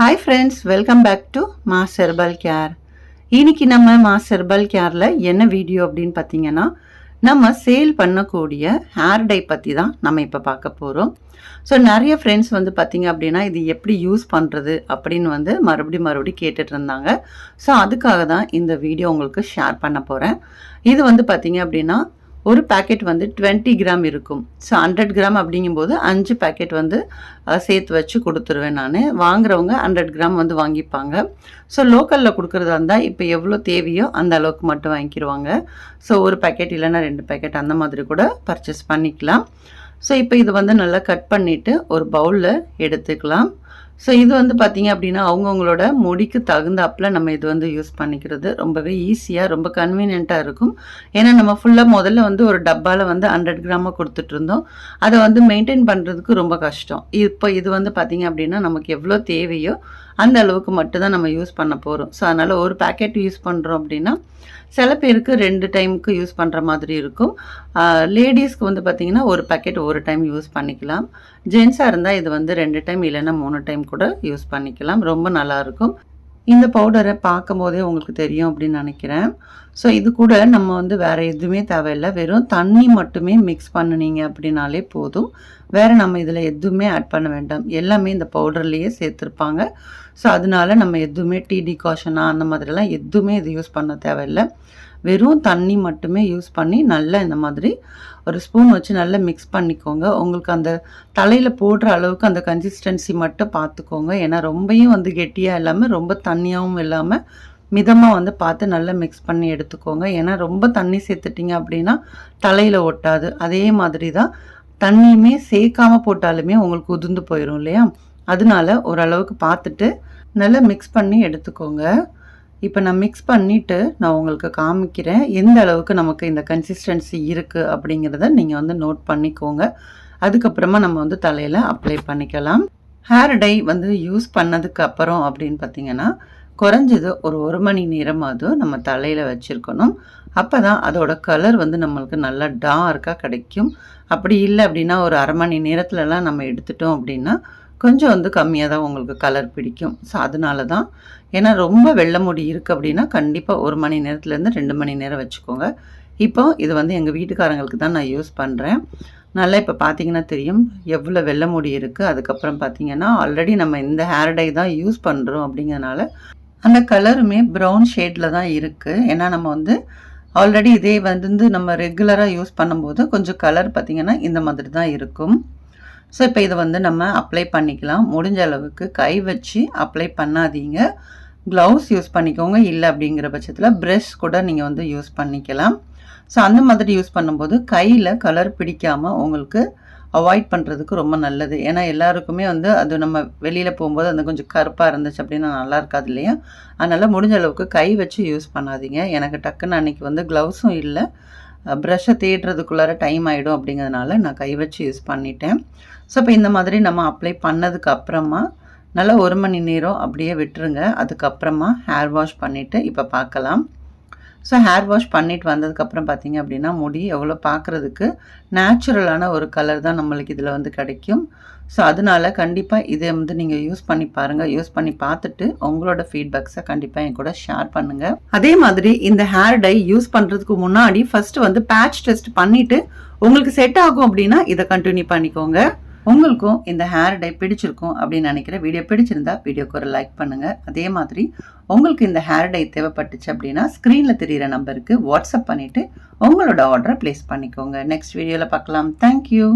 Hi friends welcome back to Maa herbal care இன்னைக்கு நம்ம மா செர்பல் கேரில் என்ன வீடியோ அப்படின்னு பார்த்தீங்கன்னா நம்ம சேல் பண்ணக்கூடிய ஹேர் டை பற்றி தான் நம்ம இப்போ பார்க்க போகிறோம் ஸோ நிறைய ஃப்ரெண்ட்ஸ் வந்து பார்த்தீங்க அப்படின்னா இது எப்படி யூஸ் பண்ணுறது அப்படின்னு வந்து மறுபடியும் மறுபடியும் கேட்டுட்டு இருந்தாங்க. ஸோ அதுக்காக தான் இந்த வீடியோ உங்களுக்கு ஷேர் பண்ண போகிறேன் இது வந்து பார்த்தீங்க அப்படின்னா ஒரு பேக்கெட் வந்து 20 கிராம் இருக்கும். ஸோ ஹண்ட்ரட் கிராம் அப்படிங்கும்போது அஞ்சு பேக்கெட் வந்து சேர்த்து வச்சு கொடுத்துருவேன் நான். வாங்குறவங்க ஹண்ட்ரட் கிராம் வந்து வாங்கிப்பாங்க. ஸோ லோக்கலில் கொடுக்குறதா இருந்தால் இப்போ எவ்வளோ தேவையோ அந்த அளவுக்கு மட்டும் வாங்கிக்கிடுவாங்க ஸோ ஒரு பேக்கெட் இல்லைன்னா ரெண்டு பேக்கெட் அந்த மாதிரி கூட பர்ச்சேஸ் பண்ணிக்கலாம். ஸோ இப்போ இது வந்து நல்லா கட் பண்ணிவிட்டு ஒரு பவுலில் எடுத்துக்கலாம். ஸோ இது வந்து பார்த்தீங்க அப்படின்னா அவங்கவுங்களோட முடிக்கு தகுந்தாப்பில் நம்ம இது வந்து யூஸ் பண்ணிக்கிறது ரொம்பவே ஈஸியாக ரொம்ப கன்வீனியண்ட்டாக இருக்கும். ஏன்னா நம்ம ஃபுல்லாக முதல்ல வந்து ஒரு டப்பாவில் வந்து ஹண்ட்ரட் கிராமாக கொடுத்துட்ருந்தோம் அதை வந்து மெயின்டைன் பண்ணுறதுக்கு ரொம்ப கஷ்டம். இப்போ இது வந்து பார்த்தீங்க அப்படின்னா நமக்கு எவ்வளோ தேவையோ அந்த அளவுக்கு மட்டும்தான் நம்ம யூஸ் பண்ண போகிறோம் ஸோ அதனால் ஒரு பேக்கெட் யூஸ் பண்ணுறோம் அப்படின்னா சில பேருக்கு ரெண்டு டைமுக்கு யூஸ் பண்ணுற மாதிரி இருக்கும். லேடிஸ்க்கு வந்து பார்த்திங்கன்னா ஒரு பேக்கெட் ஒரு டைம் யூஸ் பண்ணிக்கலாம். ஜென்ஸாக இருந்தால் இது வந்து ரெண்டு டைம் இல்லைன்னா மூணு டைம் கூட யூஸ் பண்ணிக்கலாம். ரொம்ப நல்லாயிருக்கும் இந்த பவுடரை பார்க்கும் போதே உங்களுக்கு தெரியும் அப்படின்னு நினைக்கிறேன். ஸோ இது கூட நம்ம வந்து வேறு எதுவுமே தேவையில்லை. வெறும் தண்ணி மட்டுமே மிக்ஸ் பண்ணினீங்க அப்படின்னாலே போதும். வேறு நம்ம இதில் எதுவுமே ஆட் பண்ண வேண்டாம். எல்லாமே இந்த பவுடர்லேயே சேர்த்துருப்பாங்க. ஸோ அதனால நம்ம எதுவுமே டீ டிகாஷனா அந்த மாதிரிலாம் எதுவுமே இது யூஸ் பண்ண தேவையில்லை. வெறும் தண்ணி மட்டுமே யூஸ் பண்ணி நல்லா இந்த மாதிரி ஒரு ஸ்பூன் வச்சு நல்லா மிக்ஸ் பண்ணிக்கோங்க. உங்களுக்கு அந்த தலையில் போடுற அளவுக்கு அந்த கன்சிஸ்டன்சி மட்டும் பார்த்துக்கோங்க. ஏன்னா ரொம்பையும் வந்து கெட்டியாக இல்லாமல் ரொம்ப தண்ணியாகவும் இல்லாமல் மிதமாக வந்து பார்த்து நல்லா மிக்ஸ் பண்ணி எடுத்துக்கோங்க. ஏன்னா ரொம்ப தண்ணி சேர்த்துட்டிங்க அப்படின்னா தலையில் ஒட்டாது. அதே மாதிரி தான் தண்ணியுமே சேர்க்காம போட்டாலுமே உங்களுக்கு உதிர்ந்து போயிடும் இல்லையா? அதனால ஓரளவுக்கு பார்த்துட்டு நல்லா மிக்ஸ் பண்ணி எடுத்துக்கோங்க. இப்போ நான் மிக்ஸ் பண்ணிவிட்டு நான் உங்களுக்கு காமிக்கிறேன். எந்த அளவுக்கு நமக்கு இந்த கன்சிஸ்டன்சி இருக்குது அப்படிங்கிறத நீங்கள் வந்து நோட் பண்ணிக்கோங்க. அதுக்கப்புறமா நம்ம வந்து தலையில் அப்ளை பண்ணிக்கலாம். ஹேர் டை வந்து யூஸ் பண்ணதுக்கு அப்புறம் அப்படின்னு பார்த்தீங்கன்னா குறைஞ்சது ஒரு ஒரு மணி நேரமாவது நம்ம தலையில் வச்சுருக்கணும். அப்போ தான் அதோட கலர் வந்து நம்மளுக்கு நல்லா டார்க்காக கிடைக்கும். அப்படி இல்லை அப்படின்னா ஒரு அரை மணி நேரத்துலலாம் நம்ம எடுத்துட்டோம் அப்படின்னா கொஞ்சம் வந்து கம்மியாக தான் உங்களுக்கு கலர் பிடிக்கும். ஸோ அதனால தான் ஏன்னா ரொம்ப வெள்ளை முடி இருக்குது அப்படின்னா கண்டிப்பாக ஒரு மணி நேரத்துலேருந்து ரெண்டு மணி நேரம் வச்சுக்கோங்க. இப்போ இது வந்து எங்கள் வீட்டுக்காரங்களுக்கு தான் நான் யூஸ் பண்ணுறேன் நல்லா இப்போ பார்த்தீங்கன்னா தெரியும். எவ்வளோ வெள்ளை முடி இருக்குது அதுக்கப்புறம் பார்த்தீங்கன்னா ஆல்ரெடி நம்ம இந்த ஹேர் டை தான் யூஸ் பண்ணுறோம் அப்படிங்கிறனால அந்த கலருமே ப்ரௌன் ஷேடில் தான் இருக்குது ஏன்னா நம்ம வந்து ஆல்ரெடி இதே வந்து நம்ம ரெகுலராக யூஸ் பண்ணும்போது கொஞ்சம் கலர் பார்த்திங்கன்னா இந்த மாதிரி தான் இருக்கும். ஸோ இப்போ இதை வந்து நம்ம அப்ளை பண்ணிக்கலாம். முடிஞ்ச அளவுக்கு கை வச்சு அப்ளை பண்ணாதீங்க. க்ளவுஸ் யூஸ் பண்ணிக்கோங்க. இல்லை அப்படிங்கிற பட்சத்தில் ப்ரெஷ் கூட நீங்கள் வந்து யூஸ் பண்ணிக்கலாம். ஸோ அந்த மாதிரி யூஸ் பண்ணும்போது கையில் கலர் பிடிக்காமல் உங்களுக்கு அவாய்ட் பண்ணுறதுக்கு ரொம்ப நல்லது. ஏன்னா எல்லாருக்குமே வந்து அது நம்ம வெளியில் போகும்போது அந்த கொஞ்சம் கருப்பாக இருந்துச்சு அப்படின்னா நல்லா இருக்காது இல்லையா? அதனால் முடிஞ்ச அளவுக்கு கை வச்சு யூஸ் பண்ணாதீங்க. எனக்கு டக்குன்னு அன்றைக்கி வந்து க்ளவுஸும் இல்லை. ப்ரஷ்ஷை தேடுறதுக்குள்ளார டைம் ஆகிடும் அப்படிங்கிறதுனால நான் கை வச்சு யூஸ் பண்ணிட்டேன். ஸோ இப்போ இந்த மாதிரி நம்ம அப்ளை பண்ணதுக்கு அப்புறமா நல்லா ஒரு மணி நேரம் அப்படியே விட்டுருங்க. அதுக்கப்புறமா ஹேர் வாஷ் பண்ணிவிட்டு இப்போ பார்க்கலாம். ஸோ ஹேர் வாஷ் பண்ணிட்டு வந்ததுக்கப்புறம் பார்த்தீங்க அப்படின்னா முடி எவ்வளோ பார்க்குறதுக்கு நேச்சுரலான ஒரு கலர் தான் நம்மளுக்கு இதில் வந்து கிடைக்கும். ஸோ அதனால கண்டிப்பாக இதை வந்து நீங்கள் யூஸ் பண்ணி பாருங்கள் யூஸ் பண்ணி பார்த்துட்டு உங்களோட ஃபீட்பேக்ஸை கண்டிப்பாக என் கூட ஷேர் பண்ணுங்கள் அதே மாதிரி இந்த ஹேர் டை யூஸ் பண்ணுறதுக்கு முன்னாடி ஃபஸ்ட்டு வந்து பேட்ச் டெஸ்ட் பண்ணிவிட்டு உங்களுக்கு செட் ஆகும் அப்படின்னா இதை கண்டினியூ பண்ணிக்கோங்க. உங்களுக்கும் இந்த ஹேர் டை பிடிச்சிருக்கும் அப்படின்னு நினைக்கிற வீடியோ பிடிச்சிருந்தா வீடியோக்கு ஒரு லைக் பண்ணுங்க. அதே மாதிரி உங்களுக்கு இந்த ஹேர் டை தேவைப்பட்டுச்சு அப்படின்னா ஸ்க்ரீனில் தெரியிற நம்பருக்கு வாட்ஸ்அப் பண்ணிட்டு உங்களோட ஆர்டரை ப்ளேஸ் பண்ணிக்கோங்க. நெக்ஸ்ட் வீடியோவில் பார்க்கலாம். தேங்க்யூ